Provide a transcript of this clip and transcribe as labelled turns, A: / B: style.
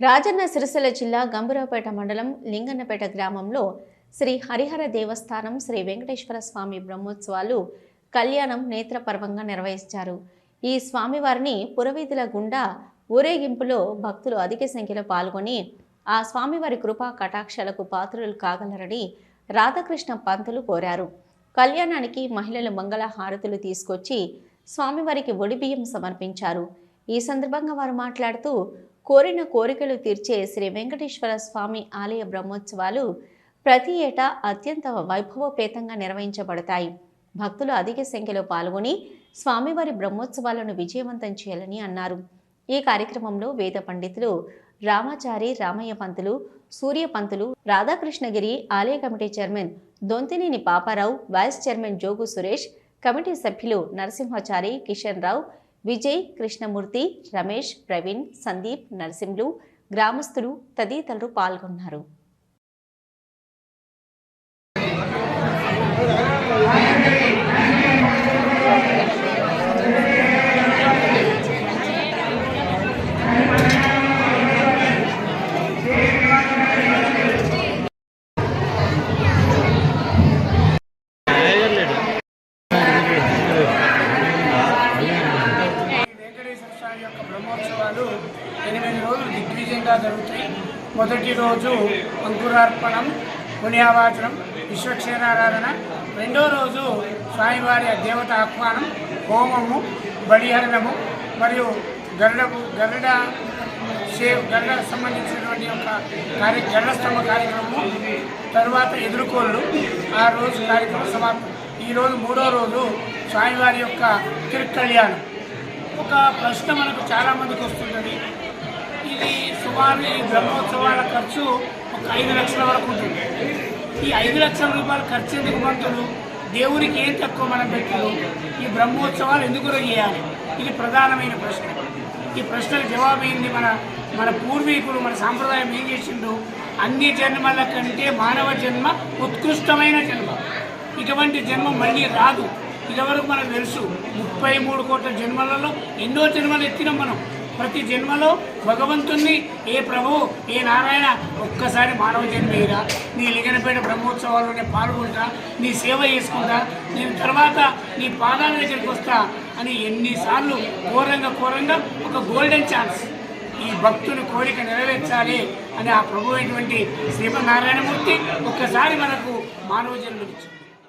A: రాజన్న సిరిసిల్ల జిల్లా గంభీరావుపేట మండలం లింగన్నపేట గ్రామంలో శ్రీ హరిహర దేవస్థానం శ్రీ వెంకటేశ్వర స్వామి బ్రహ్మోత్సవాలు కళ్యాణం నేత్రపర్వంగా నిర్వహించారు. ఈ స్వామివారిని పురవీధుల గుండా ఊరేగింపులో భక్తులు అధిక సంఖ్యలో పాల్గొని ఆ స్వామివారి కృపా కటాక్షాలకు పాత్రులు కాగలరని రాధాకృష్ణ పంతులు కోరారు. కళ్యాణానికి మహిళలు మంగళ హారతులు తీసుకొచ్చి స్వామివారికి ఒడిబియ్యం సమర్పించారు. ఈ సందర్భంగా వారు మాట్లాడుతూ కోరిన కోరికలు తీర్చే శ్రీ వెంకటేశ్వర స్వామి ఆలయ బ్రహ్మోత్సవాలు ప్రతి ఏటా అత్యంత వైభవపేతంగా నిర్వహించబడతాయి. భక్తులు అధిక సంఖ్యలో పాల్గొని స్వామివారి బ్రహ్మోత్సవాలను విజయవంతం చేయాలని అన్నారు. ఈ కార్యక్రమంలో వేద పండితులు రామాచారి రామయ్య పంతులు సూర్య పంతులు రాధాకృష్ణగిరి ఆలయ committee chairman Dontineni Paparao vice chairman Jogu Suresh committee సభ్యులు నరసింహాచారి కిషన్ రావు విజయ్ కృష్ణమూర్తి రమేష్ ప్రవీణ్ సందీప్ నరసింహులు గ్రామస్తులు తదితరులు పాల్గొన్నారు
B: వెంకటేశ్వర స్వామి యొక్క బ్రహ్మోత్సవాలు ఎనిమిది రోజులు దిగ్విజయంగా జరుగుతాయి. మొదటి రోజు అంకురార్పణం పుణ్యావాచనం విశ్వక్షేరారాధన రెండో రోజు స్వామివారి దేవత ఆహ్వానం హోమము బలిహరణము మరియు గరుడ గరుడ సేవ్ గరుడ సంబంధించినటువంటి యొక్క కార్య గరుడస్తంభ కార్యక్రమము తర్వాత ఎదుర్కోళ్ళు. ఆ రోజు కార్యక్రమం సమాప్తం. ఈ రోజు మూడో రోజు స్వామివారి యొక్క తిరుకళ్యాణం. ఒక ప్రశ్న మనకు చాలా మందికి వస్తుంటుంది. ఇది సుమారు ఈ బ్రహ్మోత్సవాల ఖర్చు ఒక ఐదు లక్షల వరకు ఉంటుంది. ఈ ఐదు లక్షల రూపాయలు ఖర్చు ఎందుకు పంతులు దేవునికి ఏం తక్కువ మనం పెట్టారు? ఈ బ్రహ్మోత్సవాలు ఎందుకు చేయాలి? ఇది ప్రధానమైన ప్రశ్న. ఈ ప్రశ్నకు జవాబు ఏంది? మన మన పూర్వీకులు మన సాంప్రదాయం ఏం చేసిండు అన్ని జన్మల కంటే మానవ జన్మ ఉత్కృష్టమైన జన్మ. ఇటువంటి జన్మ మళ్ళీ రాదు. ఇదివరకు మనకు తెలుసు ముప్పై మూడు కోట్ల జన్మలలో ఎన్నో జన్మలు ఎత్తినాం మనం. ప్రతి జన్మలో భగవంతుణ్ణి ఏ ప్రభు ఏ నారాయణ ఒక్కసారి మానవ జన్మేరా నీ లింగనపేట బ్రహ్మోత్సవాల్లోనే పాల్గొంటా? నీ సేవ చేసుకుంటా? నేను తర్వాత నీ పాదాల దగ్గరికి వస్తా? అని ఎన్నిసార్లు ఘోరంగా ఘోరంగా ఒక గోల్డెన్ ఛాన్స్ ఈ భక్తుని కోరిక నెరవేర్చాలి అని ఆ ప్రభు అయినటువంటి శ్రీమన్నారాయణమూర్తి ఒక్కసారి మనకు మానవ జన్మనిచ్చింది